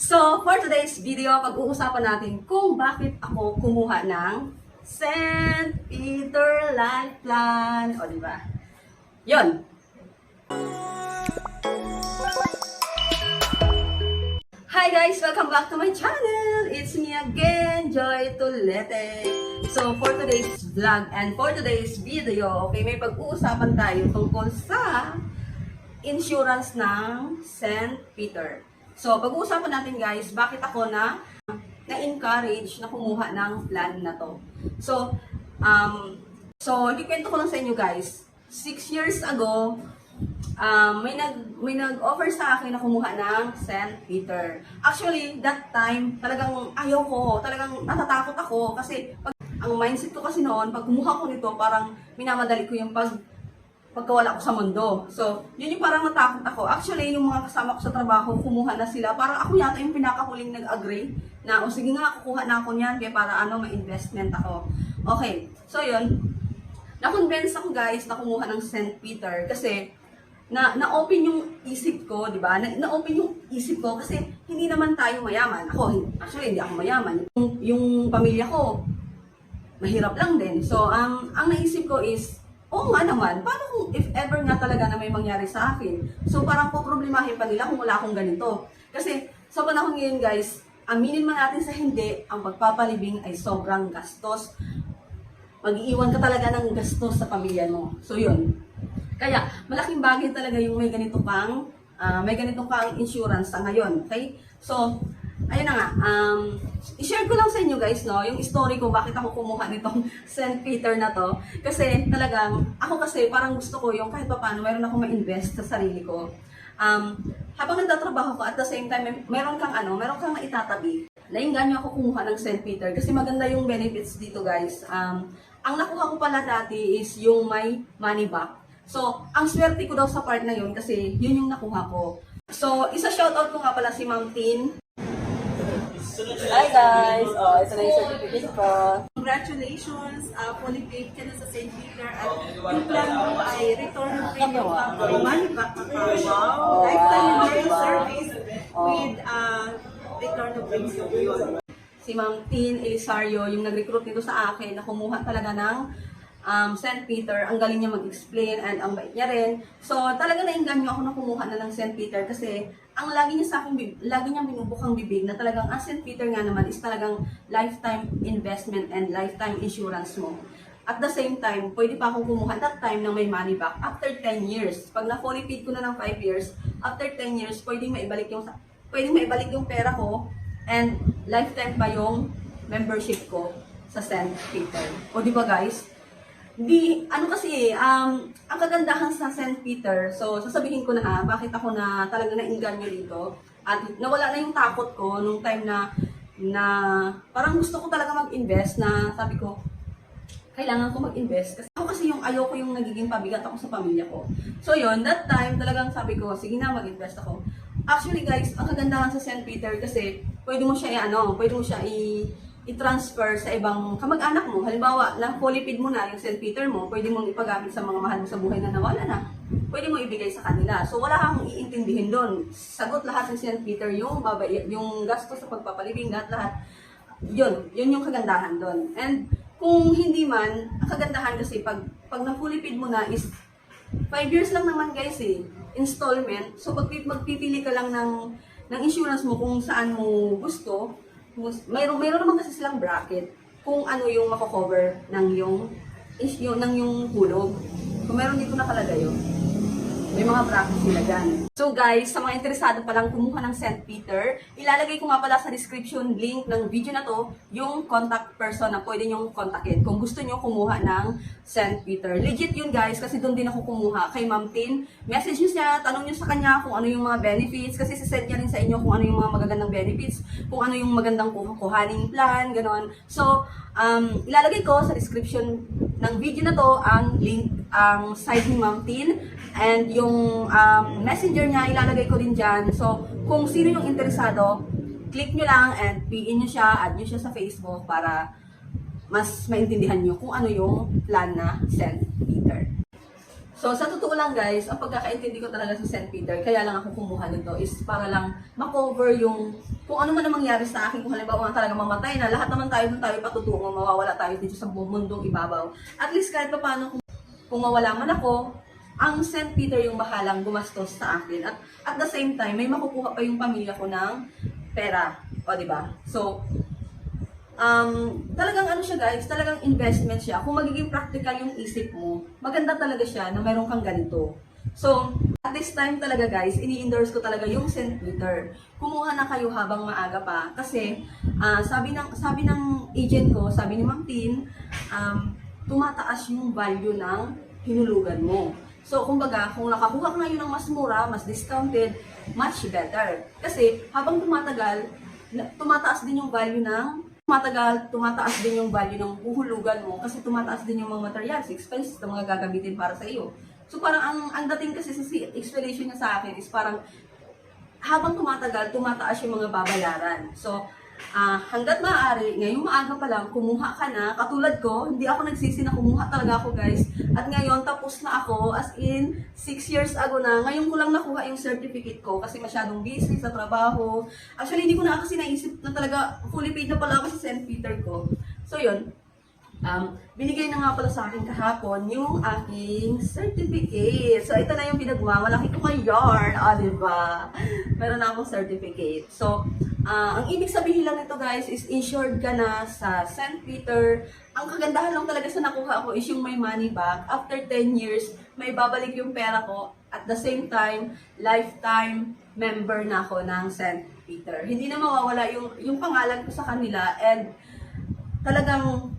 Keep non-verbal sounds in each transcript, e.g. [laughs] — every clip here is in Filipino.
So, for today's video, pag-uusapan natin kung bakit ako kumuha ng St. Peter Life Plan. O, di ba? Yun. Hi guys! Welcome back to my channel! It's me again, Joy Tulete. So, for today's vlog and for today's video, okay, may pag-uusapan tayo tungkol sa insurance ng St. Peter. So, pag-uusapan natin guys, bakit ako na na-encourage na kumuha ng plan na to. So, um, so, ikwento ko lang sa inyo guys. Six years ago, um, may nag may nag-offer sa akin na kumuha ng St. Peter. Actually, that time, talagang ayaw ko, talagang natatakot ako kasi pag, ang mindset ko kasi noon, pag kumuha ko nito, parang minamadali ko yung pag pagkawala ko sa mundo. So, yun yung parang natakot ako. Actually, yung mga kasama ko sa trabaho, kumuha na sila. Parang ako yata yung pinakahuling nag-agree na, o sige nga, kukuha na ako niyan, kaya para ano, ma-investment ako. Okay, so yun. Na-convince ako guys na kumuha ng St. Peter kasi na na-open yung isip ko, di ba? Na, na-open yung isip ko kasi hindi naman tayo mayaman. Ako, actually, hindi ako mayaman. Yung, yung pamilya ko, mahirap lang din. So, ang ang naisip ko is, oo nga naman, paano kung if ever nga talaga na may mangyari sa akin? So, parang po problemahin pa nila kung wala akong ganito. Kasi, sa panahon ngayon guys, aminin man natin sa hindi, ang pagpapalibing ay sobrang gastos. Mag-iiwan ka talaga ng gastos sa pamilya mo. So, yun. Kaya, malaking bagay talaga yung may ganito kang, ah, may ganito kang insurance sa ngayon. Okay? So, ayun na nga, um, i-share ko lang sa inyo guys, no, yung story ko bakit ako kumuha nitong [laughs] St. Peter na to. Kasi talagang, ako kasi parang gusto ko yung kahit pa paano, meron ako ma-invest sa sarili ko. Um, habang nagtatrabaho ko, at the same time, meron kang ano, meron kang maitatabi. Nainganyo ako kumuha ng St. Peter kasi maganda yung benefits dito guys. Um, ang nakuha ko pala dati is yung may money back. So, ang swerte ko daw sa part na yun kasi yun yung nakuha ko. So, isa shoutout ko nga pala si Ma'am Tin. Hi guys! Oh, ito na yung certificate ko. Congratulations, uh, fully paid ka na sa St. Peter at yung plan mo ay return of premium back o money back ka. Wow! Lifetime insurance service with uh, return of premium. Si Ma'am Tin Elisario, yung nag-recruit nito sa akin na kumuha talaga ng um, St. Peter. Ang galing niya mag-explain and ang bait niya rin. So, talaga nainganyo ako na kumuha na ng St. Peter kasi ang lagi niya sa akin, lagi niya binubukang bibig na talagang ang St. Peter nga naman is talagang lifetime investment and lifetime insurance mo. At the same time, pwede pa akong kumuha that time ng may money back after 10 years. Pag na-fully paid ko na ng 5 years, after 10 years, pwedeng maibalik yung, pwedeng maibalik yung pera ko and lifetime pa yung membership ko sa St. Peter. O di ba guys? Di, ano kasi, um, ang kagandahan sa St. Peter, so sasabihin ko na ha, bakit ako na talaga na-inganyo dito, at nawala na yung takot ko nung time na, na parang gusto ko talaga mag-invest na sabi ko, kailangan ko mag-invest. Kasi ako kasi yung ayoko yung nagiging pabigat ako sa pamilya ko. So yun, that time talagang sabi ko, sige na mag-invest ako. Actually guys, ang kagandahan sa St. Peter kasi pwede mo siya i-ano, pwede mo siya i- i-transfer sa ibang kamag-anak mo. Halimbawa, lang paid mo na yung St. Peter mo, pwede mong ipagamit sa mga mahal mo sa buhay na nawala na. Pwede mo ibigay sa kanila. So wala kang iintindihin doon. Sagot lahat ng St. Peter yung babay, yung gasto sa pagpapalibing, lahat lahat. Yun, yun yung kagandahan doon. And kung hindi man, ang kagandahan kasi pag pag na-fully paid mo na is 5 years lang naman guys eh, installment. So pag magpipili ka lang ng ng insurance mo kung saan mo gusto, mayroon mayroon naman kasi silang bracket kung ano yung mako-cover ng yung is yung ng yung hulog. Kung meron dito nakalagay yun. May mga bracket sila dyan. So guys, sa mga interesado palang kumuha ng St. Peter, ilalagay ko nga pala sa description link ng video na to yung contact person na pwede nyong kontakin kung gusto nyo kumuha ng St. Peter. Legit yun guys, kasi doon din ako kumuha kay Ma'am Tin. Message nyo siya, tanong nyo sa kanya kung ano yung mga benefits, kasi sisend niya rin sa inyo kung ano yung mga magagandang benefits, kung ano yung magandang kuha- kuhaning plan, ganon. So, um, ilalagay ko sa description ng video na to ang link, ang site ni Ma'am Tin, and yung um, messenger niya ilalagay ko din dyan. So, kung sino yung interesado, click nyo lang and PIN nyo siya, add nyo siya sa Facebook para mas maintindihan nyo kung ano yung plan na St. Peter. So, sa totoo lang guys, ang pagkakaintindi ko talaga sa St. Peter, kaya lang ako kumuha nito is para lang makover yung kung ano man ang mangyari sa akin, kung halimbawa nga talaga mamatay na, lahat naman tayo doon tayo patutungo, mawawala tayo dito sa mundong ibabaw. At least kahit pa paano, kung, kung mawala man ako, ang St. Peter yung bahalang gumastos sa akin. At at the same time, may makukuha pa yung pamilya ko ng pera. O, di ba? So, um, talagang ano siya guys, talagang investment siya. Kung magiging practical yung isip mo, maganda talaga siya na meron kang ganito. So, at this time talaga guys, ini-endorse ko talaga yung St. Peter. Kumuha na kayo habang maaga pa kasi ah, sabi ng sabi ng agent ko, sabi ni Ma'am Tin, um, tumataas yung value ng hinulugan mo. So, kumbaga, kung nakakuha ka ngayon ng mas mura, mas discounted, much better. Kasi habang tumatagal, tumataas din yung value ng tumatagal, tumataas din yung value ng huhulugan mo kasi tumataas din yung mga materials, expenses na mga gagamitin para sa iyo. So parang ang, ang dating kasi sa explanation niya sa akin is parang habang tumatagal, tumataas yung mga babayaran. So, ah hanggat maaari, ngayong maaga pa lang, kumuha ka na. Katulad ko, hindi ako nagsisi na kumuha talaga ako, guys. At ngayon, tapos na ako, as in, 6 years ago na. Ngayon ko lang nakuha yung certificate ko kasi masyadong busy sa trabaho. Actually, hindi ko na kasi naisip na talaga fully paid na pala ako sa St. Peter ko. So, yun. Um, binigay na nga pala sa akin kahapon yung aking certificate. So, ito na yung pinagmamalaki ko ngayon. O, di ba? Meron na akong certificate. So, ah, ang ibig sabihin lang nito guys is insured ka na sa St. Peter. Ang kagandahan lang talaga sa nakuha ko is yung may money back. After 10 years, may babalik yung pera ko. At the same time, lifetime member na ako ng St. Peter. Hindi na mawawala yung, yung pangalan ko sa kanila and talagang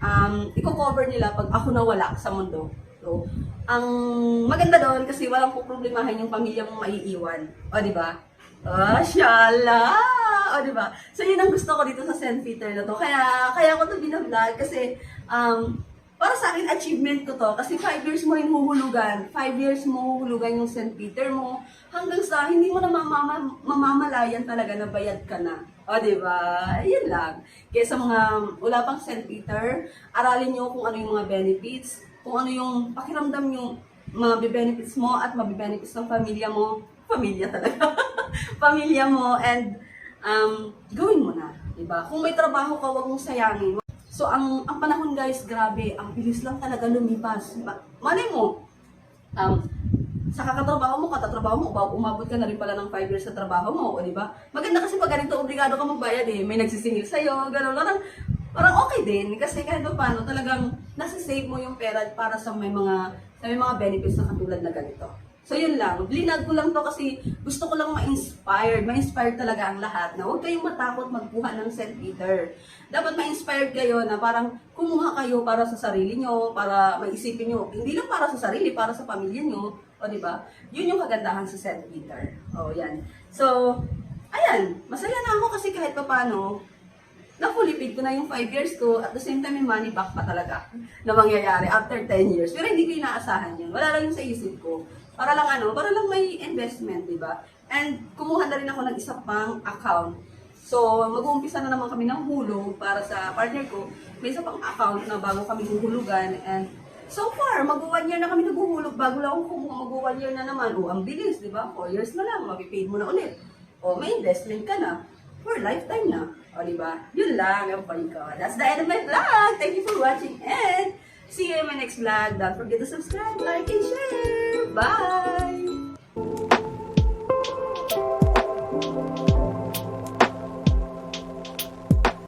um, i-cover nila pag ako nawala sa mundo. So, ang maganda doon kasi walang poproblemahin yung pamilya mong maiiwan. O, di ba? Ah, shala! O, di ba? So, yun ang gusto ko dito sa St. Peter na to. Kaya, kaya ko to binablog kasi um, para sa akin, achievement ko to. Kasi 5 years mo yung huhulugan. 5 years mo huhulugan yung St. Peter mo. Hanggang sa hindi mo na mamama, mamamalayan talaga na bayad ka na. O, di ba? Yun lang. Kaya mga wala pang St. Peter, aralin nyo kung ano yung mga benefits, kung ano yung pakiramdam yung mga benefits mo at mabibenefits ng pamilya mo. Pamilya talaga. [laughs] [laughs] pamilya mo and um, gawin mo na. Diba? Kung may trabaho ka, huwag mong sayangin. So, ang, ang panahon guys, grabe, ang bilis lang talaga lumipas. Ma- Malay mo, um, sa kakatrabaho mo, katatrabaho mo, ba- umabot ka na rin pala ng 5 years sa trabaho mo, o di ba? Maganda kasi pag ganito, obligado ka magbayad eh. May nagsisingil sa'yo, gano'n, parang, parang okay din. Kasi kahit pa paano, talagang nasa-save mo yung pera para sa may mga, sa may mga benefits na katulad na ganito. So yun lang, blinag ko lang to kasi gusto ko lang ma-inspired. Ma-inspired talaga ang lahat na huwag kayong matakot magkuha ng St. Peter. Dapat ma-inspired kayo na parang kumuha kayo para sa sarili nyo, para maisipin nyo, hindi lang para sa sarili, para sa pamilya nyo. O di ba? Yun yung kagandahan sa St. Peter. O yan. So, ayan, masaya na ako kasi kahit pa paano, na-fully paid ko na yung 5 years ko, at the same time, may money back pa talaga na mangyayari after 10 years. Pero hindi ko inaasahan yun. Wala lang yun sa isip ko. Para lang ano, para lang may investment, di ba? And kumuha na rin ako ng isa pang account. So, mag-uumpisa na naman kami ng hulog para sa partner ko. May isa pang account na bago kami huhulugan. And so far, mag-one year na kami naghuhulog. Bago lang ako kumuha, mag-one year na naman. O, ang bilis, di ba? 4 years na lang, mapipaid mo na ulit. O, may investment ka na. For lifetime na. O, di ba? Yun lang ang point ko. That's the end of my vlog. Thank you for watching and see you in my next vlog. Don't forget to subscribe, like, and share. Bye!